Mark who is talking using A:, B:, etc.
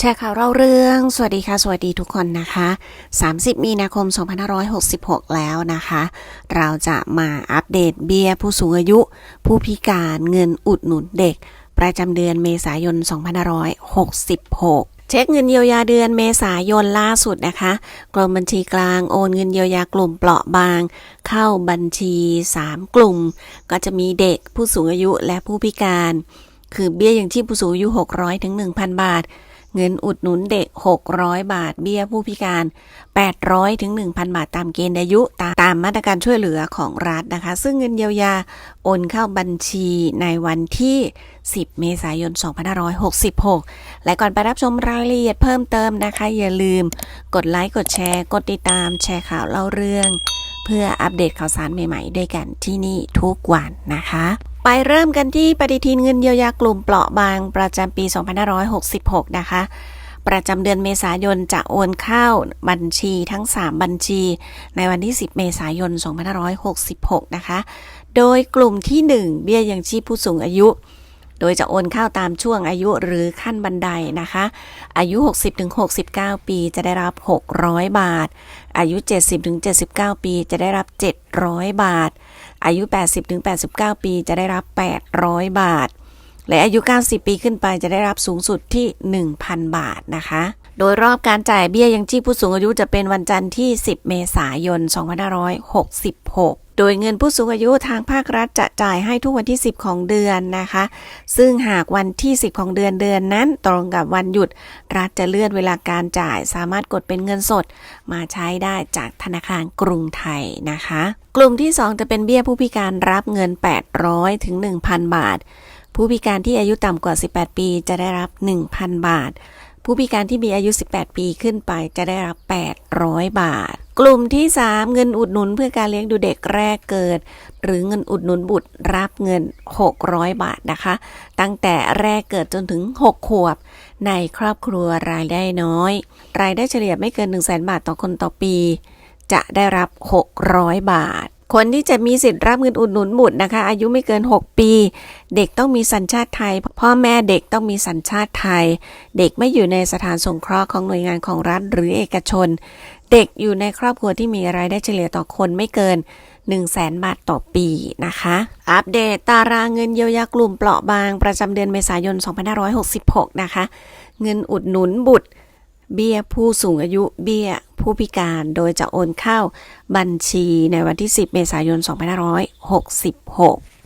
A: แชร์ข่าวเล่าเรื่อง สวัสดีค่ะ สวัสดีทุกคนนะคะ 30 มีนาคม 2566 แล้วนะคะ เราจะมาอัปเดตเบี้ยผู้สูงอายุ ผู้พิการเงินอุดหนุนเด็ก ประจำเดือนเมษายน 2566เช็คเงินเยียวยาเดือนเมษายนล่าสุดนะคะกรมบัญชีกลางโอนเงินเยียวยากลุ่มเปราะบาง เข้าบัญชี 3 กลุ่ม ก็จะมีเด็กผู้สูงอายุและผู้พิการ คือเบี้ยยังชีพผู้สูงอายุ 600ถึง1,000 บาท เงินอุดหนุนเด็ก 600 บาท เบี้ยผู้พิการ 800ถึง1,000 บาทตามเกณฑ์อายุตาตามมาตรการช่วยเหลือของรัฐนะคะ ซึ่งเงินเยียวยาโอนเข้าบัญชีในวันที่ 10 เมษายน 2566 และก่อนไปรับชมรายละเอียดเพิ่มเติมนะคะ อย่าลืม กดไลค์กดแชร์ กดติดตามแชร์ข่าวเล่าเรื่อง เพื่ออัปเดตข่าวสารใหม่ ๆ ด้วยกันที่นี่ทุกวันนะคะ ไปเริ่มกันที่ปฏิทินเงินเยียวยากลุ่มเปราะบางประจำปี 2566 นะคะ ประจำเดือนเมษายนจะโอนเข้าบัญชีทั้ง 3 บัญชี ในวันที่ 10 เมษายน 2566 นะคะ โดยกลุ่มที่ 1 เบี้ยยังชีพผู้สูงอายุ โดยจะโอนเข้าตามช่วงอายุหรือขั้นบันไดนะคะ อายุ 60-69 ปีจะได้รับ 600 บาท อายุ 70-79 ปีจะได้รับ 700 บาท อายุ 80-89 ปีจะได้รับ 800 บาท และอายุ 90 ปีขึ้นไปจะได้รับสูงสุดที่ 1,000 บาทนะคะ โดยรอบการจ่ายเบี้ยยังชีพผู้สูงอายุจะเป็นวันจันทร์ที่ 10 เมษายน 2566โดยเงินผู้สูงอายุทางภาครัฐจะจ่ายให้ทุกวันที่ 10 ของเดือนนะคะ ซึ่งหากวันที่ 10 ของเดือนเดือนนั้น ตรงกับวันหยุด รัฐจะเลื่อนเวลาการจ่ายสามารถกดเป็นเงินสด มาใช้ได้จากธนาคารกรุงไทยนะคะ กลุ่มที่ 2 จะเป็นเบี้ยผู้พิการรับเงิน 800 ถึง 1,000 บาท ผู้พิการที่อายุต่ำกว่า 18 ปีจะได้รับ 1,000 บาท ผู้พิการที่มีอายุ 18 ปีขึ้นไปจะได้รับ 800 บาท กลุ่มที่ 3 เงินอุดหนุนเพื่อการเลี้ยงดูเด็กแรกเกิด หรือเงินอุดหนุนบุตรรับเงิน 600 บาทนะคะ ตั้งแต่แรกเกิดจนถึง 6 ขวบ ในครอบครัวรายได้น้อย รายได้เฉลี่ยไม่เกิน 1 0 0 0 0แบาทต่อคนต่อปี จะได้รับ 600 บาท คนที่จะมีสิทธิ์รับเงินอุดหนุนบุตรนะคะ อายุไม่เกิน 6 ปี เด็กต้องมีสัญชาติไทย พ่อแม่เด็กต้องมีสัญชาติไทย เด็กไม่อยู่ในสถานสงเคราะห์ของหน่วยงานของรัฐหรือเอกชน เด็กอยู่ในครอบครัวที่มีรายได้เฉลี่ยต่อคนไม่เกิน1 0 0 0 0แสนบาทต่อปีนะคะ อัปเดตตารางเงินเยียวยากลุ่มเปราะบางประจำเดือนเมษายน 2566 นะคะ เงินอุดหนุนบุตร เบี้ยผู้สูงอายุเบี้ยผู้พิการโดยจะโอนเข้าบัญชีในวันที่ 10 เมษายน 2566